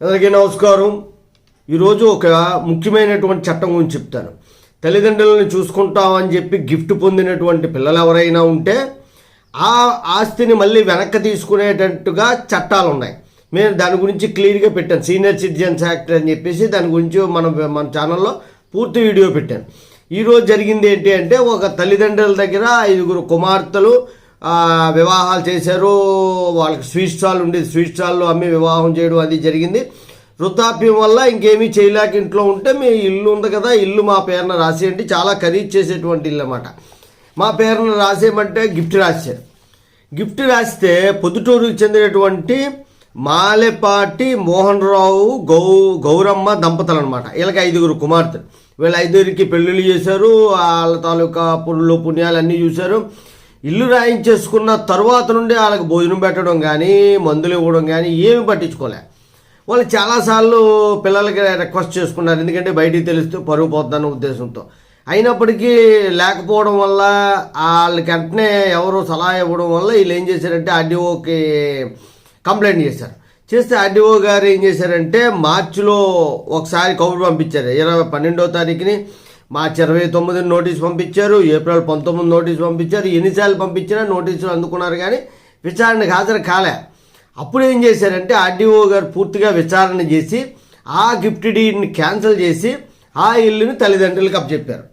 అందరికీ నమస్కారం. ఈరోజు ఒక ముఖ్యమైనటువంటి చట్టం గురించి చెప్తాను. తల్లిదండ్రులను చూసుకుంటామని చెప్పి గిఫ్ట్ పొందినటువంటి పిల్లలు ఎవరైనా ఉంటే ఆ ఆస్తిని మళ్ళీ వెనక్కి తీసుకునేటట్టుగా చట్టాలు ఉన్నాయి నేను దాని గురించి క్లియర్గా పెట్టాను. సీనియర్ సిటిజన్స్ యాక్ట్ అని చెప్పేసి దాని గురించి మనం మన ఛానల్లో పూర్తి వీడియో పెట్టాను. ఈరోజు జరిగింది ఏంటి అంటే ఒక తల్లిదండ్రుల దగ్గర ఐదుగురు కుమార్తెలు వివాహాలు చేశారు. వాళ్ళకి స్వీట్ స్టాల్ ఉండేది. స్వీట్ స్టాల్లో అమ్మి వివాహం చేయడం అది జరిగింది. వృద్ధాప్యం వల్ల ఇంకేమీ చేయలేక ఇంట్లో ఉంటే మీ ఇల్లు ఉంది కదా ఇల్లు మా పేరున రాసేయండి. చాలా ఖరీదు చేసేటువంటి ఇల్లు అన్నమాట. మా పేరున రాసేయమంటే గిఫ్ట్ రాశారు గిఫ్ట్ రాస్తే పొద్దుటూరుకు చెందినటువంటి మాలెపాటి మోహన్ రావు గౌ గౌరమ్మ దంపతులు అనమాట వీళ్ళకి ఐదుగురు కుమార్తెలు. వీళ్ళ ఐదుగురికి పెళ్ళిళ్ళు చేశారు. వాళ్ళ తాలూకా పుణ్యులు పుణ్యాలు అన్నీ చూశారు. ఇల్లు రాయించేసుకున్న తర్వాత నుండి వాళ్ళకి భోజనం పెట్టడం కానీ మందులు ఇవ్వడం కానీ ఏమి పట్టించుకోలే. వాళ్ళు చాలాసార్లు పిల్లలకి రిక్వెస్ట్ చేసుకున్నారు. ఎందుకంటే బయటికి తెలిస్తే పరుగు పోతుందన్న ఉద్దేశంతో. అయినప్పటికీ లేకపోవడం వల్ల వాళ్ళకి వెంటనే ఎవరు సలహా ఇవ్వడం వల్ల వీళ్ళు ఏం చేశారంటే ఆర్డీఓకి కంప్లైంట్ చేశారు. చేస్తే ఆర్డీఓ గారు ఏం చేశారంటే మార్చిలో ఒకసారి కబురు పంపించారు. ఇరవై పన్నెండో తారీఖుని మార్చి ఇరవై తొమ్మిదిని నోటీస్ పంపించారు ఏప్రిల్ పంతొమ్మిది నోటీస్ పంపించారు ఎన్నిసార్లు పంపించినా నోటీసులు అందుకున్నారు కానీ విచారణకు హాజరు కాలే. అప్పుడు ఏం చేశారంటే ఆర్డీఓ గారు పూర్తిగా విచారణ చేసి ఆ గిఫ్ట్ డీడ్ని క్యాన్సిల్ చేసి ఆ ఇల్లుని తల్లిదండ్రులకు అప్పచెప్పారు.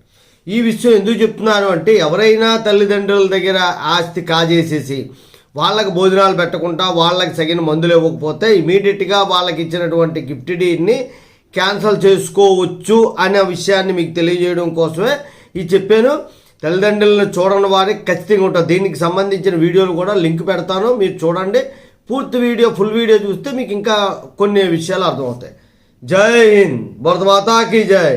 ఈ విషయం ఎందుకు చెప్తున్నాను అంటే ఎవరైనా తల్లిదండ్రుల దగ్గర ఆస్తి కాజేసేసి వాళ్ళకి భోజనాలు పెట్టకుండా వాళ్ళకి తగిన మందులు ఇవ్వకపోతే ఇమీడియట్గా వాళ్ళకి ఇచ్చినటువంటి గిఫ్ట్ డీడ్ని క్యాన్సిల్ చేసుకోవచ్చు అనే విషయాన్ని మీకు తెలియజేయడం కోసమే ఇది చెప్పాను. తల్లిదండ్రులను చూడని వారికి ఖచ్చితంగా ఉంటుంది దీనికి సంబంధించిన వీడియోలు కూడా లింక్ పెడతాను. మీరు చూడండి. పూర్తి వీడియో ఫుల్ వీడియో చూస్తే మీకు ఇంకా కొన్ని విషయాలు అర్థమవుతాయి. జై హింద్. భరత మాతాకి జై.